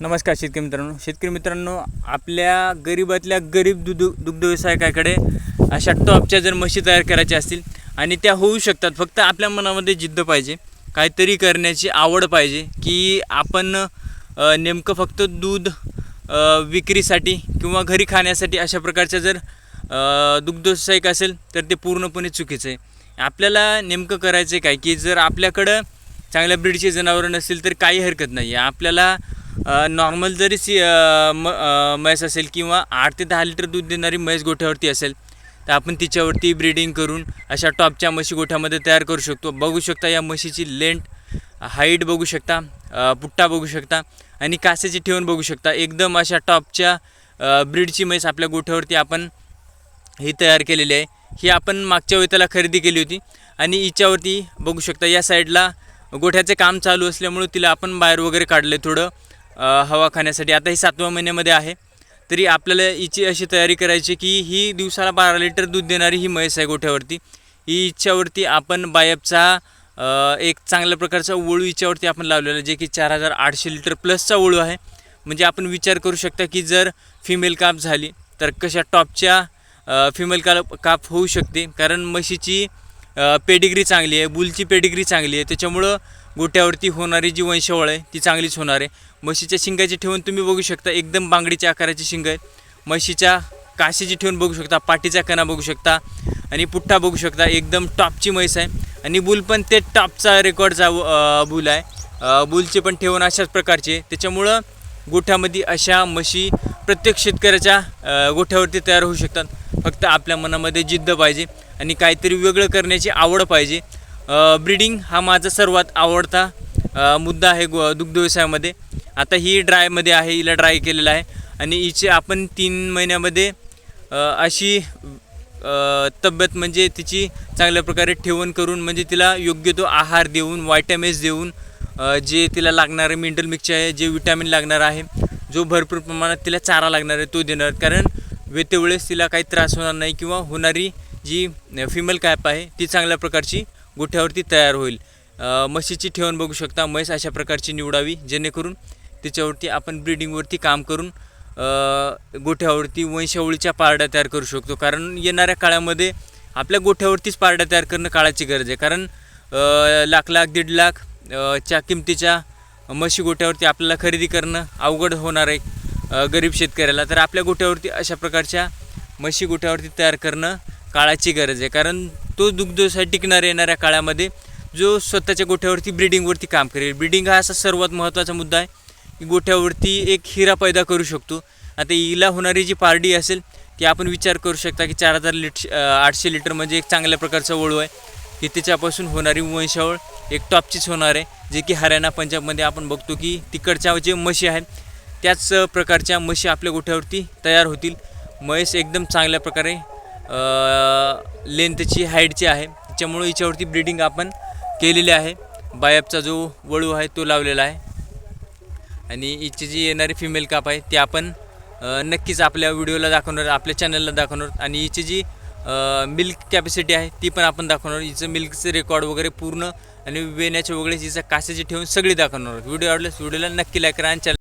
नमस्कार शेतकरी मित्रांनो. शेतकरी मित्रांनो आपल्या गरिबातल्या गरीब दुध दुग्ध व्यवसायकाकडे अशा टॉपच्या जर म्हशी तयार करायच्या असतील आणि त्या होऊ शकतात फक्त आपल्या मनामध्ये जिद्द पाहिजे काहीतरी करण्याची आवड पाहिजे की आपण नेमकं फक्त दूध विक्रीसाठी किंवा घरी खाण्यासाठी अशा प्रकारच्या जर दुग्धव्यवसायिक दुग्ध असेल तर ते पूर्णपणे चुकीचं आहे. आपल्याला नेमकं करायचं आहे काय की जर आपल्याकडं चांगल्या ब्रीडचे जनावरं नसतील तर काही हरकत नाही. आहे आपल्याला नॉर्मल जरी सी म म्हैस असेल किंवा आठ ते दहा लिटर दूध देणारी म्हैस गोठ्यावरती असेल तर आपण तिच्यावरती ब्रीडिंग करून अशा टॉपच्या म्हशी गोठ्यामध्ये तयार करू शकतो. बघू शकता या म्हशीची लेंट हाईट बघू शकता पुट्टा बघू शकता आणि कासेची ठेवून बघू शकता. एकदम अशा टॉपच्या ब्रीडची म्हैस आपल्या गोठ्यावरती आपण ही तयार केलेली आहे. ही आपण मागच्या वेळी त्याला खरेदी केली होती आणि हिच्यावरती बघू शकता या साईडला गोठ्याचे काम चालू असल्यामुळे तिला आपण बाहेर वगैरे काढलं थोडं. हवा खाण्यासाठी. आता ही सातव्या महिन्यामध्ये आहे. तरी आपल्याला हिची अशी तयारी करायची की ही दिवसाला बारा लिटर दूध देणारी ही म्हैस आहे गोठ्यावरती. ही इच्छावरती आपण बायपचा एक चांगल्या प्रकारचा वळू हिच्यावरती आपण लावलेला आहे, जे की चार हजार आठशे लिटर प्लसचा वळू आहे. म्हणजे आपण विचार करू शकता की जर फिमेल काप झाली तर कशा टॉपच्या फिमेल काप काप होऊ शकते. कारण म्हशीची पेडिग्री चांगली आहे बुलची पेडिग्री चांगली आहे त्याच्यामुळं गोट्यावरती होणारी जी वंशावळ आहे ती चांगलीच होणार आहे. म्हशीच्या शिंगाची ठेवून तुम्ही बघू शकता एकदम बांगडीच्या आकाराची शिंग आहे म्हशीच्या काशीची ठेवून बघू शकता पाठीचा कणा बघू शकता आणि पुठ्ठा बघू शकता एकदम टॉपची म्हैस आहे. आणि बुल पण ते टॉपचा रेकॉर्डचा बुल आहे. बुलचे पण ठेवून अशाच प्रकारचे त्याच्यामुळं गोठ्यामध्ये अशा म्हशी प्रत्येक शेतकऱ्याच्या गोठ्यावरती तयार होऊ शकतात. फक्त आपल्या मनामध्ये जिद्द पाहिजे आणि काहीतरी वेगळं करण्याची आवड पाहिजे. ब्रिडिंग हा माझा सर्वात आवडता मुद्दा आहे गो दुग्ध व्यवसायामध्ये. आता ही ड्रायमध्ये आहे हिला ड्राय केलेलं आहे आणि हिचे आपण तीन महिन्यामध्ये अशी तब्येत म्हणजे तिची चांगल्या प्रकारे ठेवण करून म्हणजे तिला योग्य तो आहार देऊन वायटॅमिन्स देऊन जे तिला लागणारे मिनरल मिक्सचर आहे जे विटॅमिन लागणार आहे जो भरपूर प्रमाणात तिला चारा लागणार आहे तो देणार. कारण वेळेस तिला काही त्रास होणार नाही किंवा होणारी जी फिमेल कॅप आहे ती चांगल्या प्रकारची गोठ्यावरती तयार होईल. म्हशीची ठेवण बघू शकता म्हैस अशा प्रकारची निवडावी जेणेकरून त्याच्यावरती आपण ब्रिडिंगवरती काम करून गोठ्यावरती वंशावळीच्या पारड्या तयार करू शकतो. कारण येणाऱ्या काळामध्ये आपल्या गोठ्यावरतीच पारड्या तयार करणं काळाची गरज आहे. कारण लाख लाख दीड लाख च्या किमतीच्या म्हशी गोठ्यावरती आपल्याला खरेदी करणं अवघड होणार आहे. गरीब शेतकऱ्याला तर आपल्या गोठ्यावरती अशा प्रकारच्या म्हशी गोठ्यावरती तयार करणं काळाची गरज आहे. कारण तो दुग्धव्यवसाय टिकणार येणाऱ्या काळामध्ये जो स्वतःच्या गोठ्यावरती ब्रिडिंगवरती काम करेल. ब्रिडिंग हा असा सर्वात महत्त्वाचा मुद्दा आहे की गोठ्यावरती एक हिरा पैदा करू शकतो. आता हिला होणारी जी पारडी असेल ती आपण विचार करू शकता की चार हजार लिट आठशे लिटर म्हणजे एक चांगल्या प्रकारचा वळू आहे. की त्याच्यापासून होणारी वंशावळ एक टॉपचीच होणार आहे. जे की हरियाणा पंजाबमध्ये आपण बघतो की तिकडच्या जे म्हशी आहेत त्याच प्रकारच्या म्हशी आपल्या गोठ्यावरती तयार होतील. म्हैस एकदम चांगल्या प्रकारे लेंथची हाईटची आहे. त्याच्यामुळं हिच्यावरती ब्रीडिंग आपण केलेली आहे. बायपचा जो वळू आहे तो लावलेला आहे. आणि हिची जी येणारी फिमेल काप आहे ती आपण नक्कीच आपल्या व्हिडिओला दाखवणार आपल्या चॅनलला दाखवणार. आणि हिची जी मिल्क कॅपॅसिटी आहे ती पण आपण दाखवणार. हिचं मिल्कचं रेकॉर्ड वगैरे पूर्ण आणि वेण्याचे वगैरे हिचं काशाचे ठेवून सगळी दाखवणार. व्हिडिओ आवडल्यास व्हिडिओला नक्की लाईक करा आणि चॅनल